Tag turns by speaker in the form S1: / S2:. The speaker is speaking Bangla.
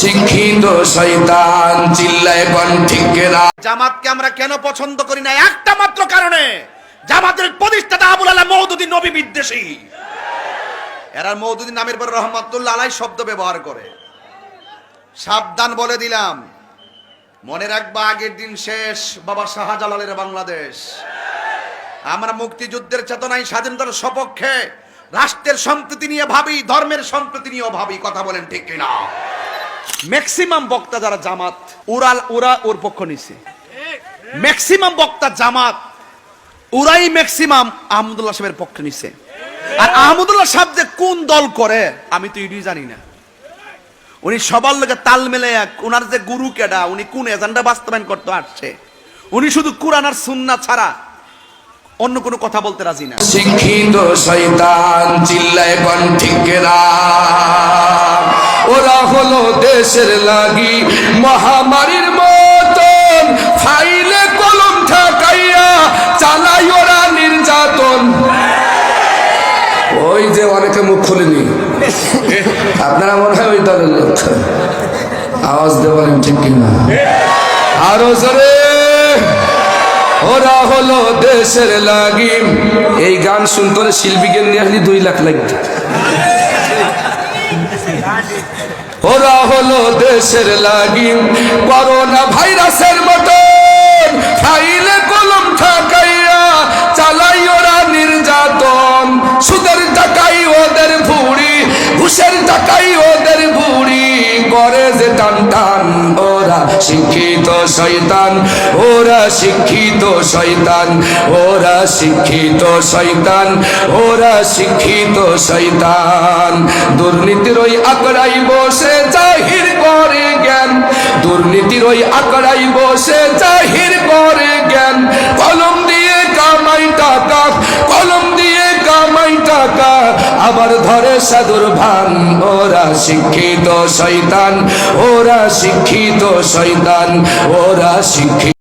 S1: শিক্ষিত শয়তান চিল্লায় কোন
S2: জামাতকে আমরা কেন পছন্দ করি না? একটা মাত্র কারণে। জামাতের প্রতিষ্ঠাতা আবুল আলাহ মৌদুদি নবী বিদ্বেষী। এরা মৌদুদি নামের পর রহমতুল্লাহ আলাই শব্দ ব্যবহার করে। সাবধান বলে দিলাম। মনে রাখবা, আগের দিন শেষ বাবা শাহজালালের বাংলাদেশ। আমরা মুক্তিযুদ্ধের চেতনায় স্বাধীনতার সপক্ষে, রাষ্ট্রের সম্প্রীতি নিয়ে ভাবি, ধর্মের সম্প্রীতি নিয়েও ভাবি, কথা বলেন ঠিক কিনা? ম্যাক্সিমাম বক্তা যারা জামাত উড়াল ওরা ওর পক্ষ নিছে। ম্যাক্সিমাম বক্তা জামাত, ওরাই ম্যাক্সিমাম আহমদুল্লাহ সাহেবের পক্ষে নিছে। আর আহমদুল্লাহ সাহেব যে কোন দল করে, আমি তো এটাই জানি না। উনি সবার লোকে তাল মেলে এক ওনার যে গুরু কেডা, উনি কোন এজেন্ডা বাস্তবায়ন করতে আসছে। উনি শুধু কোরআন আর সুন্না ছাড়া অন্য কোনো কথা বলতে রাজি না।
S1: শিক্ষিত শয়তান চিল্লায় হলো দেশের লাগি মহামারীর মতন ফাইলে কলম ঠাকাইয়া চালাই ওরা নির্যাতন। ওই যে অনেকে মুখ খুলেনি। আপনারা মনে হয় ওই দলের লোক। আওয়াজ দেবেন ঠিক কিনা। আরও জোরে। ওরা হলো দেশের লাগি। এই গান শুনতে শিল্পীকে নিয়ে আসলে দুই লাখ লাগবে ওরা হলো দেশের লাগি করোনা ভাইরাসের মতন। ফাইলে কলম ঠাকাইয়া চালাই ওরা নির্যাতন। সুদের টাকাই ওদের ভুড়ি, ঘুষের টাকাই ওদের শিক্ষিত শৈতান ওরা শিক্ষিত শৈতান ওরা শিক্ষিত শৈতান ওরা শিক্ষিত শৈতান দুর্নীতির ওই আকড়াই বসে জাহির করে জ্ঞান, দুর্নীতির ওই আকড়াই বসে জাহির আবার ধরে সাধুর ভান ওরা শিক্ষিত শৈতান ওরা শিক্ষিত শৈতান ওরা শিক্ষিত